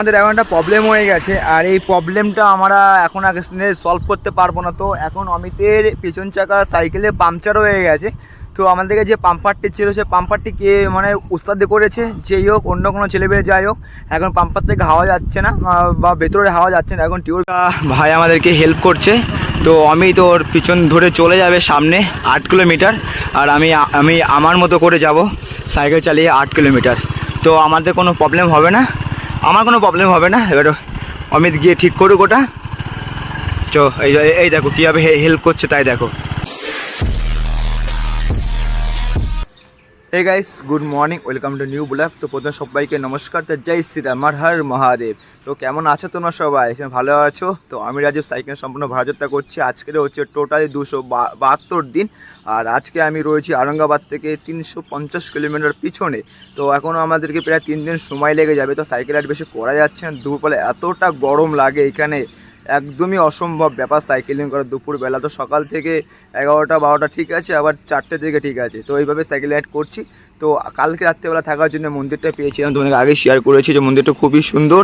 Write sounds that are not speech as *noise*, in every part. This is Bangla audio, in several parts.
আমাদের এখন একটা প্রবলেম হয়ে গেছে, আর এই প্রবলেমটা আমরা এখন আগে সলভ করতে পারব না। তো এখন অমিতের পেছন চাকা সাইকেলে পাংচার হয়ে গেছে। তো আমাদেরকে যে পাম্পারটি ছিল, সে পাম্পারটি কে মানে উস্তাদি করেছে। যেই হোক, অন্য কোনো ছেলে মেয়ে যাই হোক, এখন পাম্পার থেকে হাওয়া যাচ্ছে না বা ভেতরে হাওয়া যাচ্ছে না। এখন টিউর ভাই আমাদেরকে হেল্প করছে। তো অমিত ওর পিছন ধরে চলে যাবে সামনে আট কিলোমিটার, আর আমি আমি আমার মতো করে যাব। সাইকেল চালিয়ে আট কিলোমিটার। তো আমাদের কোনো প্রবলেম হবে না। আমার কোনো প্রবলেম হবে না। এবার অমিত গিয়ে ঠিক করুক ওটা। চো, এই এই দেখো কীভাবে হেল্প করছে তাই দেখো। এই guys good morning welcome to new blog তো প্রথমে সবাইকে নমস্কার, তো জয় শ্রীরাম আর হর মহাদেব। তো কেমন আছো তোমরা সবাই? এখানে ভালো আছো? তো আমি রাজীব, সাইকেল সম্পূর্ণ ভারতযাত্রা করছি। আজকের হচ্ছে টোটালি দুশো বাহাত্তর দিন। আর আজকে আমি রয়েছি আরঙ্গাবাদ থেকে তিনশো পঞ্চাশ কিলোমিটার পিছনে। তো এখনও আমাদেরকে প্রায় তিন দিন সময় লেগে যাবে। তো সাইকেল আর বেশি করা যাচ্ছে না। দুপুরবেলা এতটা গরম লাগে এখানে। একদমই অসম্ভব ব্যাপার সাইকেলিং করা দুপুরবেলা। তো সকাল থেকে এগারোটা, বারোটা ঠিক আছে, আবার চারটে থেকে ঠিক আছে। তো এইভাবে সাইকেল রাইড করছি। তো কালকে রাত্রেবেলা থাকার জন্য মন্দিরটা পেয়েছিলাম। তোমাকে আগে শেয়ার করেছি যে মন্দিরটা খুবই সুন্দর,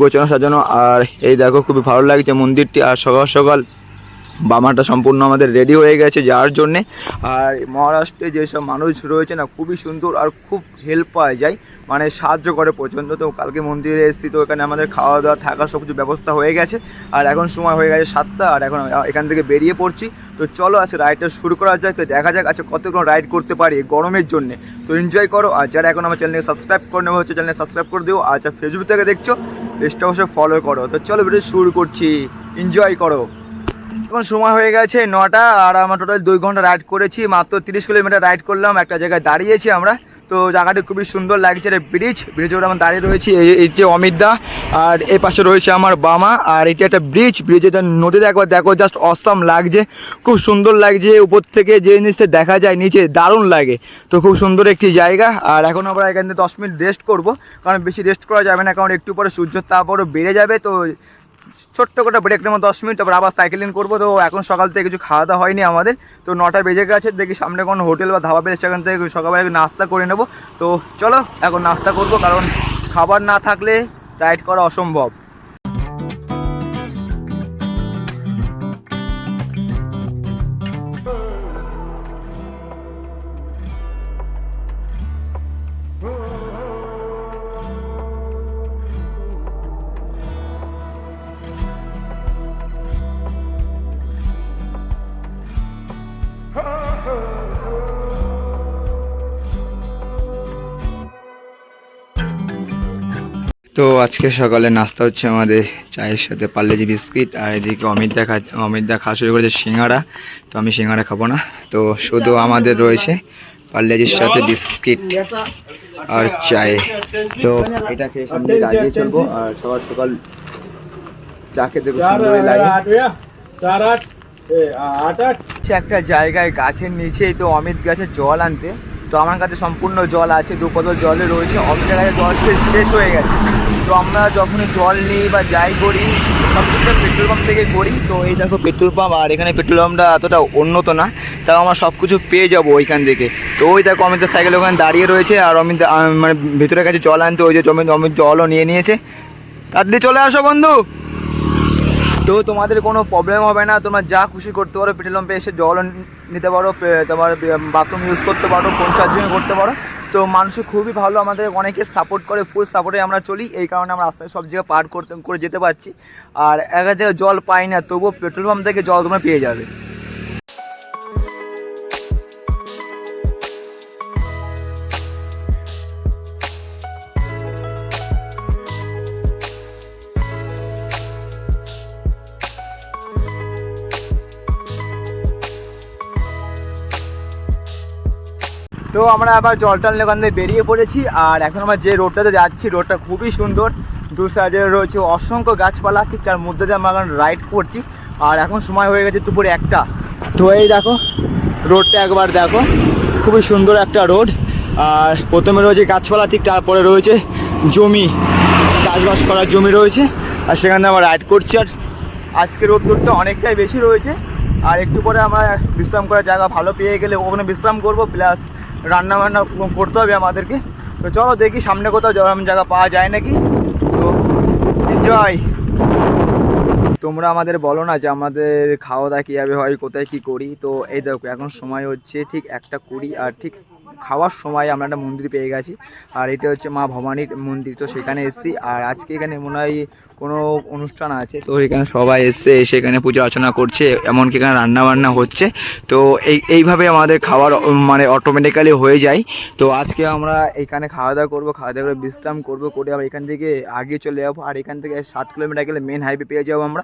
গোছানো, সাজানো, আর এই দেখো খুবই ভালো লাগছে মন্দিরটি। আর সকাল সকাল বামাটা সম্পূর্ণ আমাদের রেডি হয়ে গেছে যাওয়ার জন্যে। আর মহারাষ্ট্রে যেসব মানুষ রয়েছে না, খুবই সুন্দর আর খুব হেল্প পাওয়া যায়। মানে সাহায্য করে পর্যন্ত তো কালকে মন্দিরে এসেছি, তো এখানে আমাদের খাওয়া দাওয়া থাকা সব কিছু ব্যবস্থা হয়ে গেছে। আর এখন সময় হয়ে গেছে সাতটা, আর এখন এখান থেকে বেরিয়ে পড়ছি। তো চলো আচ্ছা রাইডটা শুরু করা যাক, তো দেখা যাক আচ্ছা কতগুলো রাইড করতে পারি গরমের জন্য। তো এনজয় করো, আর যারা এখন আমার চ্যানেলকে সাবস্ক্রাইব করে নেওয়া হচ্ছে চ্যানেল সাবস্ক্রাইব করে দিও। আর যারা ফেসবুক থেকে দেখছ পেজটা অবশ্যই ফলো করো। তো চলো ভিডিও শুরু করছি এনজয় করো। এখন সময় হয়ে গেছে নটা, আর আমরা টোটাল দুই ঘণ্টা রাইড করেছি, মাত্র তিরিশ কিলোমিটার রাইড করলাম, একটা জায়গায় দাঁড়িয়েছি আমরা। তো জায়গাটি খুবই সুন্দর লাগছে রে ব্রিজ ব্রিজের উপরে আমরা দাঁড়িয়ে রয়েছি। এই যে অমিতদা আর এই পাশে রয়েছে আমার বামা, আর এটি একটা ব্রিজ ব্রিজে নদীতে একবার দেখো জাস্ট অসম লাগছে। খুব সুন্দর লাগছে, উপর থেকে যে জিনিসটা দেখা যায়, নিচে দারুণ লাগে। তো খুব সুন্দর একটি জায়গা, আর এখন আমরা এখান থেকে দশ মিনিট রেস্ট করব। কারণ বেশি রেস্ট করা যাবে না, কারণ একটু পরে সূর্যের তাপ বেড়ে যাবে, তো ছোট্ট করে ব্রেক নেব, দশ মিনিট, তারপর আবার সাইকেলিং করব। তো এখন সকাল থেকে কিছু খাওয়া দাওয়া হয়নি আমাদের। তো নটা বেজে গেছে, দেখি সামনে কোনো হোটেল বা ধাবা পেলে সেখান থেকে সকালবেলা নাস্তা করে নেব। তো চলো, এখন নাস্তা করব, কারণ খাবার না থাকলে রাইড করা অসম্ভব। তো আজকে সকালে নাস্তা হচ্ছে আমাদের চায়ের সাথে পার্লেজি বিস্কিট, আর এদিকে অমিত দা খা অমিত দা খাওয়া শুরু করেছে সিঙ্গারা। তো আমি সিঙ্গারা খাব না। তো শুধু আমাদের রয়েছে পার্লেজির সাথে বিস্কিট আর চায়ে। তো এটা খেয়ে সামনে দাঁড়িয়ে চলবো, আর সকাল সকাল চা খেতে খুব একটা জায়গায় গাছের নিচেই তো অমিত গেছে জল আনতে। তো আমার কাছে সম্পূর্ণ জল আছে দু বোতল জলে রয়েছে। অমিতের কাছে জল শেষ হয়ে গেছে। তো আমরা যখনই জল নিই বা যাই করি সব কিছু পেট্রোল পাম্প থেকে করি। তো এই দেখো পেট্রোল পাম্প আর এখানে পেট্রোল পাম্পটা এতটা উন্নত না, তাও আমরা সব কিছু পেয়ে যাব ওইখান থেকে। তো ওই দেখো অমিতের সাইকেল ওখানে দাঁড়িয়ে রয়েছে, আর অমিত মানে ভেতরের কাছে জল আনতে ওই যে অমিত অমিত জলও নিয়ে নিয়েছে। তাড়াতাড়ি চলে আসো বন্ধু! তো তোমাদের কোনো প্রবলেম হবে না, তোমরা যা খুশি করতে পারো পেট্রোল পাম্পে এসে জল নিতে পারো তোমার বাথরুম ইউজ করতে পারো ফোন চার্জিং করতে পারো। তো মানুষ খুবই ভালো, আমাদের অনেকে সাপোর্ট করে ফুল সাপোর্টে আমরা চলি। এই কারণে আমরা রাস্তায় সব জায়গায় পার করতে, করে যেতে পারছি। আর এক জায়গায় জল পাই না, তবুও পেট্রোল পাম্প থেকে জল তোমরা পেয়ে যাবে। আমরা আবার জল টল নিয়ে ওখান থেকে বেরিয়ে পড়েছি। আর এখন আমরা যে রোডটাতে যাচ্ছি রোডটা খুবই সুন্দর। দু সাইডে রয়েছে অসংখ্য গাছপালা, ঠিক তার মধ্যে দিয়ে আমরা এখন রাইড করছি। আর এখন সময় হয়ে গেছে দুপুরে একটা। তো এই দেখো রোডটা একবার দেখো। খুবই সুন্দর একটা রোড আর প্রথমে রয়েছে গাছপালা, ঠিক তারপরে রয়েছে জমি। চাষবাস করার জমি রয়েছে। আর সেখানে আমরা রাইড করছি। আর আজকে রোদ রোদ্দুরটা অনেকটাই বেশি রয়েছে। আর একটু পরে আমরা বিশ্রাম করার জায়গা ভালো পেয়ে গেলে ওখানে বিশ্রাম করব। প্লাস রান্না বান্না করতে হবে আমাদেরকে। তো চলো দেখি সামনে কোথাও এরকম জায়গা পাওয়া যায় নাকি? তো এনজয় তোমরা আমাদের বলো না যে আমাদের খাওয়া দাওয়া কীভাবে হয়, কোথায় কি করি? তো এই দেখো, এখন সময় হচ্ছে ঠিক একটা কুড়ি, আর ঠিক খাওয়ার সময় আমরা একটা মন্দির পেয়ে গেছি। আর এটা হচ্ছে মা ভবানীর মন্দির, তো সেখানে এসেছি। আর আজকে এখানে মনে হয় কোনো অনুষ্ঠান আছে? তো এখানে সবাই এসে এসে এখানে পুজো অর্চনা করছে, এমনকি এখানে রান্না বান্না হচ্ছে। তো এই, এইভাবে আমাদের খাবার মানে অটোমেটিক্যালি হয়ে যায়। তো আজকে আমরা এখানে খাওয়া দাওয়া করব খাওয়া দাওয়া করে বিশ্রাম করব, করে আবার এখান থেকে আগে চলে যাব। আর এখান থেকে সাত কিলোমিটার গেলে মেন হাইওয়ে পেয়ে যাব আমরা।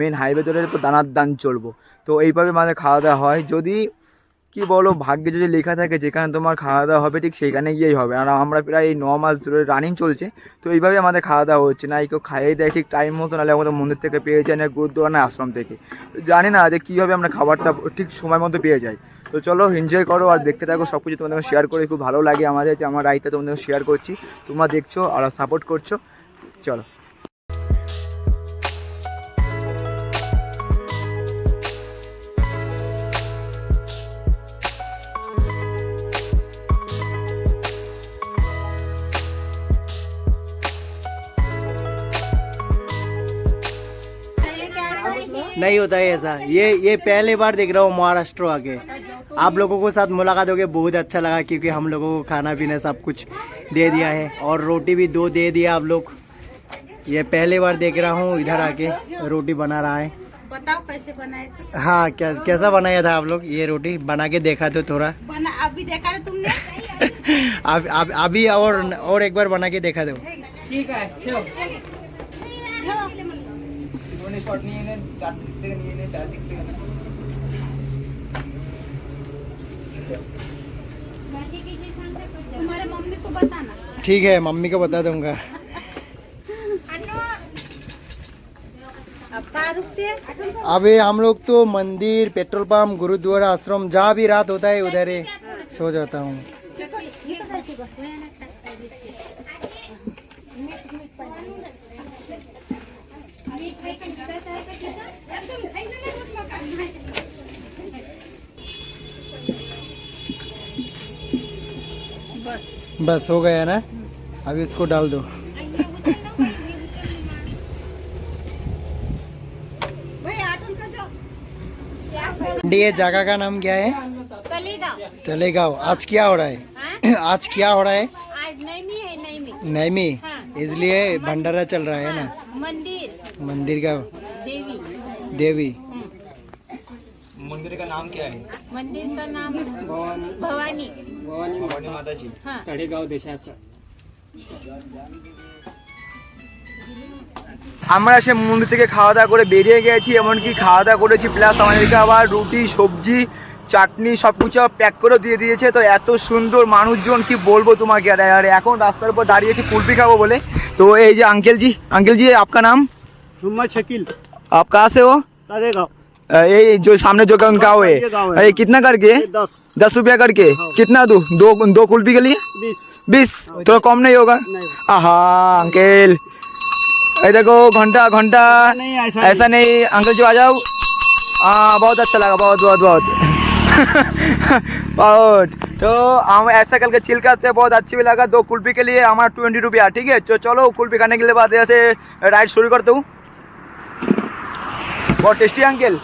মেন হাইওয়ে ধরে দানার দান চলবো। তো এইভাবে আমাদের খাওয়া দাওয়া হয়। যদি কি বলো, ভাগ্যে যদি লেখা থাকে যেখানে তোমার খাওয়া দাওয়া হবে, ঠিক সেখানে গিয়েই হবে। আর আমরা প্রায় এই ন মাস ধরে রানিং চলছে, তো এইভাবে আমাদের খাওয়া দাওয়া হচ্ছে। না কেউ খাইয়ে দেয় ঠিক টাইম মতো, নাহলে আমাদের মন্দির থেকে পেয়ে যায়, না গুরুদ্বার আশ্রম থেকে। জানি না যে কীভাবে আমরা খাবারটা ঠিক সময় মতো পেয়ে যাই। তো চলো এনজয় করো আর দেখতে থাকো সব কিছু তোমাদের শেয়ার করে, খুব ভালো লাগে আমাদের, যে আমার রাইডটা তোমাদের শেয়ার করছি। তোমরা দেখছ আর সাপোর্ট করছ। চলো। नहीं होता है ऐसा। ये ये पहले बार देख रहा हूँ महाराष्ट्र आके। आप लोगों के साथ मुलाकात होके बहुत अच्छा लगा क्योंकि हम लोगों को खाना पीना सब कुछ दे दिया है और रोटी भी दो दे दिया आप लोग। ये पहले बार देख रहा हूँ इधर आके रोटी बना रहा है। बताओ कैसे बनाए थे? हाँ क्या कैसा बनाया था आप लोग? ये रोटी बना के देखा तो थोड़ा। बना अभी देखा तुमने? *laughs* अभी और और एक बार बना के देखा दो। तुम्हारे मम्मी को बताना। ठीक है मम्मी को बता दूँगा। अब अभी हम लोग तो मंदिर पेट्रोल पंप गुरुद्वारा आश्रम जहाँ भी रात होता है उधर ही सो जाता हूँ। बस हो गया ना? अभी इसको डाल दो। ये जगह का नाम क्या है? तलेगांव। आज क्या हो रहा है? *coughs* आज क्या हो रहा है? आज नैमी है नैमी। नैमी? हाँ। इसलिए भंडारा चल रहा है ना? मंदिर। मंदिर का देवी। देवी। मंदिर का नाम क्या है? मंदिर का नाम भवानी। भवानी माता जी हाँ तळेगाव देशाचं আমরা সে মন্দির থেকে খাওয়া দাওয়া করে বেরিয়ে গেছি এমনকি খাওয়া দাওয়া করেছি প্লাস আমাদেরকে আবার রুটি সবজি চাটনি সব কিছু প্যাক করে দিয়ে দিয়েছে তো এত সুন্দর মানুষজন কি বলবো তোমাকে আর আর এখন রাস্তার উপর দাঁড়িয়েছি কুলফি খাবো বলে তো এই যে अंकल जी अंकल जी आपका नाम मोहम्मद शकील आप कहाँ से हो तळेगाव अ, ये जो सामने जो गाँव है ये गाँव है। ये कितना करके दस दस रुपया करके। कितना दो? दो दो कुल्फी के लिए बीस। बीस? तो कम नहीं होगा? आहा अंकल। देखो घंटा घंटा। ऐसा ऐसा नहीं। अंकल जो आ जाओ। हाँ बहुत अच्छा लगा बहुत बहुत बहुत। *laughs* बहुत। तो हम ऐसा करके चिल करते हैं बहुत अच्छी भी लगा। दो कुल्फी के लिए हमारा ट्वेंटी रुपया ठीक है? तो चलो कुल्फी खाने के लिए बाद ऐसे राइड शुरू करता हूँ। बहुत टेस्टी अंकल।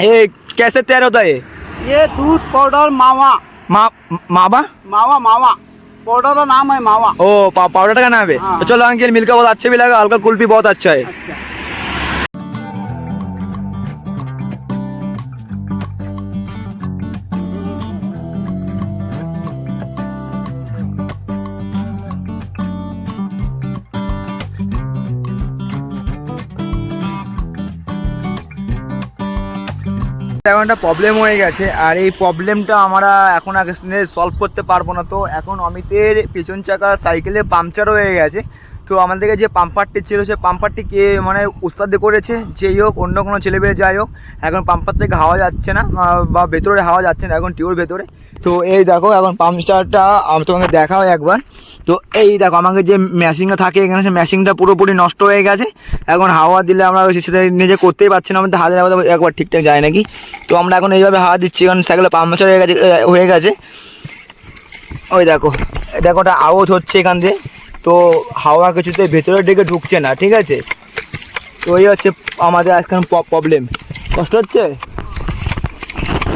ये कैसे तैयार होता है? ये दूध पाउडर मावा. मा मावा? मावा मावा. पाउडर का नाम है मावा. ओ पा, पाउडर का नाम है हाँ। तो चलो अंकल मिलकर बहुत अच्छा भी लगा हल्का कुल्फी बहुत अच्छा है। अच्छा. এখন একটা প্রবলেম হয়ে গেছে, আর এই প্রবলেমটা আমরা এখন আগে সলভ করতে পারব না। তো এখন অমিতের পেছন চাকা সাইকেলে পাংচার হয়ে গেছে। তো আমাদেরকে যে পাম্পারটি ছিল, সে পাম্পারটি কে মানে উস্তাদি করেছে। যেই হোক, অন্য কোনো ছেলে পেয়ে যাই হোক, এখন পাম্পার থেকে হাওয়া যাচ্ছে না বা ভেতরে হাওয়া যাচ্ছে না, এখন টিউর ভেতরে। তো এই দেখো, এখন পাম্পচারটা আমি তোমাকে দেখাও একবার। তো এই দেখো, আমাকে যে ম্যাশিংটা থাকে এখানে, সে ম্যাশিংটা পুরোপুরি নষ্ট হয়ে গেছে। এখন হাওয়া দিলে আমরা সেটা নিজে করতেই পারছি না, আমাদের হাতে লাগাতে একবার ঠিকঠাক যায় নাকি? তো আমরা এখন এইভাবে হাওয়া দিচ্ছি, কারণ সাইকেলে পাম্পচার হয়ে গেছে হয়ে গেছে। ওই দেখো দেখো ওটা আওয়াজ হচ্ছে এখান দিয়ে। তো হাওয়া কিছুতে ভেতরে দিকে ঢুকছে না, ঠিক আছে? তো এই হচ্ছে আমাদের আজকাল প্রবলেম কষ্ট হচ্ছে?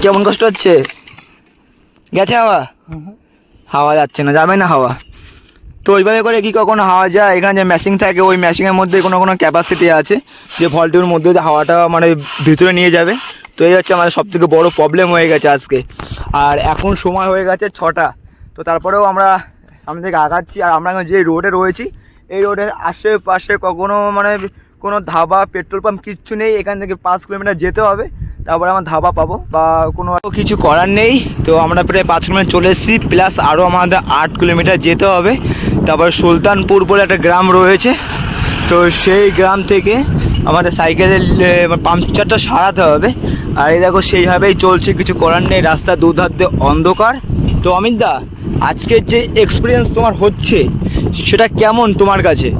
কেমন কষ্ট হচ্ছে? গেছে হাওয়া? হাওয়া যাচ্ছে না, যাবে না হাওয়া। তো ওইভাবে করে কি কখনো হাওয়া যায়? এখানে যে ম্যাশিং থাকে, ওই ম্যাশিংয়ের মধ্যে কোনো কোনো ক্যাপাসিটি আছে যে ভল্টের মধ্যে হাওয়াটা মানে ভিতরে নিয়ে যাবে। তো এই হচ্ছে আমাদের সব থেকে বড়ো প্রবলেম হয়ে গেছে আজকে। আর এখন সময় হয়ে গেছে ছটা। তো তারপরেও আমরা সামনে থেকে আগাচ্ছি আর আমরা যে রোডে রয়েছি, এই রোডের আশেপাশে কখনো মানে কোনো ধাবা, পেট্রোল পাম্প কিচ্ছু নেই, এখান থেকে পাঁচ কিলোমিটার যেতে হবে, তারপরে আমার ধাবা পাবো বা কোনো কিছু করার নেই। তো আমরা প্রায় পাঁচ কিলোমিটার চলে এসেছি, প্লাস আরও আমাদের আট কিলোমিটার যেতে হবে। তারপর সুলতানপুর বলে একটা গ্রাম রয়েছে, তো সেই গ্রাম থেকে আমাদের সাইকেলের পাংচারটা সারাতে হবে। আর এই দেখো, সেইভাবেই চলছে, কিছু করার নেই, রাস্তা দুধার দিয়ে অন্ধকার। তো অমিত দা আজকের যে এক্সপিরিয়েন্স তোমার হচ্ছে সেটা কেমন তোমার কাছে?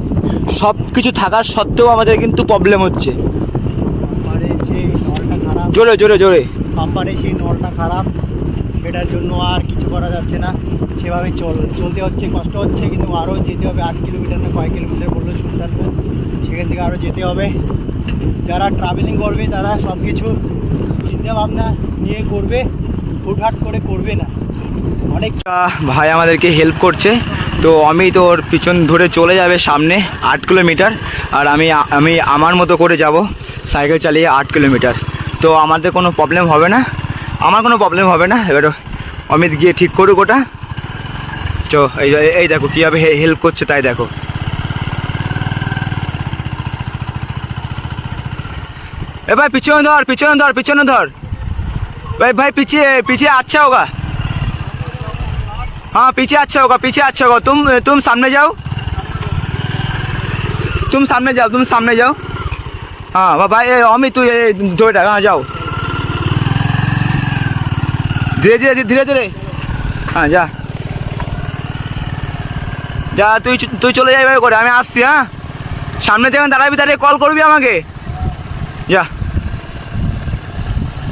সব কিছু থাকার সত্ত্বেও আমাদের কিন্তু প্রবলেম হচ্ছে। জোরে জোরে জোরে। পাম্পারে সেই নলটা খারাপ। সেটার জন্য আর কিছু করা যাচ্ছে না। সেভাবে চল চলতে হচ্ছে কষ্ট হচ্ছে কিন্তু আরও যেতে হবে। আট কিলোমিটার না কয় কিলোমিটার বলল সুলতানপুর। সেখান থেকে আরও যেতে হবে। যারা ট্রাভেলিং করবে তারা সব কিছু চিন্তাভাবনা নিয়ে করবে। হুটহাট করে করবে না। অনেক আহ, ভাই আমাদেরকে হেল্প করছে। তো আমি ওর পিছন ধরে চলে যাবে সামনে আট কিলোমিটার আর আমি আমি আমার মতো করে যাব সাইকেল চালিয়ে আট কিলোমিটার। তো আমাদের কোনো প্রবলেম হবে না। আমার কোনো প্রবলেম হবে না। এবার অমিত গিয়ে ঠিক করুক ওটা। চো এই এই দেখো কীভাবে হেল্প করছে তাই দেখো। এ ভাই পিছনে ধর পিছনে ধর পিছনে ধর। ভাই ভাই পিছিয়ে পিছিয়ে আচ্ছা হোগা हाँ पीछे अच्छा होगा पीछे अच्छा होगा तुम तुम सामने जाओ तुम सामने जाओ तुम सामने जाओ हाँ बा- भाई ए, अमित तू ये दो टाका हाँ जाओ ধীরে ধীরে ধীরে ধীরে হ্যাঁ যা যা তুই চ- তুই চলে যাই এভাবে করে আমি আসছি হ্যাঁ সামনে থেকে দাঁড়াবি দাঁড়িয়ে কল করবি আমাকে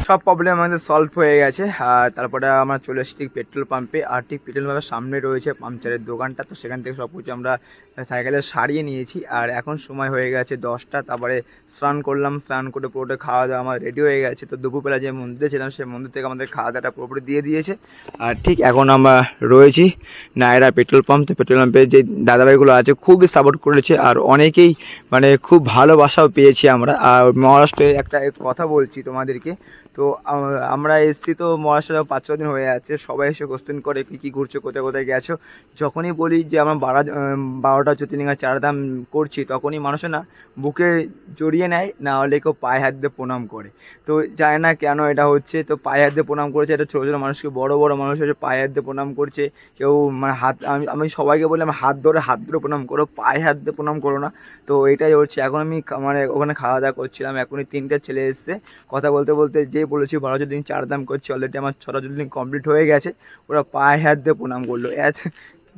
সব প্রবলেম আমাদের সলভ হয়ে গেছে। আর তারপরে আমরা চলে এসেছি ঠিক পেট্রোল পাম্পে আর ঠিক পেট্রোল পাম্পের সামনে রয়েছে পাংচারের দোকানটা। তো সেখান থেকে সব কিছু আমরা সাইকেলে সারিয়ে নিয়েছি। আর এখন সময় হয়ে গেছে দশটা। তারপরে স্নান করলাম। স্নান করে পুরোটা খাওয়া দাওয়া আমার রেডি হয়ে গেছে। তো দুপুরবেলা যে মন্দিরে ছিলাম, সেই মন্দির থেকে আমাদের খাওয়া দাওয়াটা পুরোপুরি দিয়ে দিয়েছে। আর ঠিক এখন আমরা রয়েছি নায়রা পেট্রোল পাম্প তো পেট্রোল পাম্পে যে দাদাভাইগুলো আছে খুবই সাপোর্ট করেছে। আর অনেকেই মানে খুব ভালোবাসাও পেয়েছি আমরা। আর মহারাষ্ট্রে একটা কথা বলছি তোমাদেরকে। তো আমরা এসছি তো মহাশয় পাঁচ ছ দিন হয়ে আছে, সবাই এসে কোশ্চেন করে কী কী ঘুরছো, কোথায় কোথায় গেছো। যখনই বলি যে আমরা বারা বারোটা জ্যোতির্লিঙ্গা চার ধাম করছি, তখনই মানুষে না, বুকে জড়িয়ে নেয়, না হলে কেউ পায়ে হাত দিয়ে প্রণাম করে। তো জানে না কেন এটা হচ্ছে। তো পায়ে হাত দিয়ে প্রণাম করেছে। এটা ছোটো ছোটো মানুষকে, বড় বড় মানুষ হচ্ছে পায়ে হাত দিয়ে প্রণাম করছে। কেউ মানে হাত, আমি আমি সবাইকে বললাম, হাত ধরে হাত ধরে প্রণাম করো, পায়ে হাত দিয়ে প্রণাম করো না। তো এটাই হচ্ছে। এখন আমি মানে ওখানে খাওয়া দাওয়া করছিলাম। এখনই তিনটে ছেলে এসছে। কথা বলতে বলতে যে বলেছি, বারো দিন চার দাম করছি। অলরেডি আমার ছটা দিন কমপ্লিট হয়ে গেছে। ওরা পায়ে হাত দিয়ে প্রণাম করল। এত,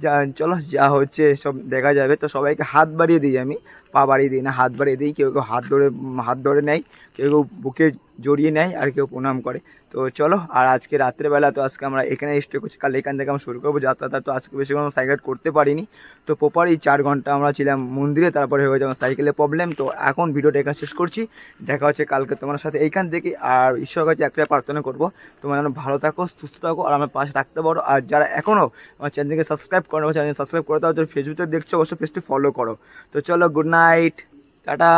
যা, চলো, যা হচ্ছে সব দেখা যাবে। তো সবাইকে হাত বাড়িয়ে দিই আমি। পা বাড়িয়ে দিই না, হাত বাড়িয়ে দিই। কেউ কেউ হাত ধরে হাত ধরে নেয়। কেউ কেউ বুকে জড়িয়ে নেয় আর কেউ প্রণাম করে। তো চলো, আর আজকে রাত্রেবেলা তো আজকে আমরা এখানে স্টে করছি কাল এখান থেকে আমরা শুরু করব, যাত্রাটা তো আজকে বেশি কোনো সাইকেল করতে পারিনি। তো প্রপারই চার ঘণ্টা আমরা ছিলাম মন্দিরে, তারপরে হয়ে যাবে সাইকেলের প্রবলেম তো এখন ভিডিওটা এখানে শেষ করছি। দেখা হচ্ছে কালকে তোমার সাথে এইখান থেকে। আর ঈশ্বর কাছে একটা প্রার্থনা করব, তোমরা যেন ভালো থাকো, সুস্থ থাকো, আর আমার পাশে থাকতে পারো। আর যারা এখনও আমার চ্যানেলকে সাবস্ক্রাইব করো আমার চ্যানেল সাবস্ক্রাইব করে দাও যারা ফেসবুকে দেখছ, অবশ্যই পেজটি ফলো করো। তো চলো গুড নাইট টাটা।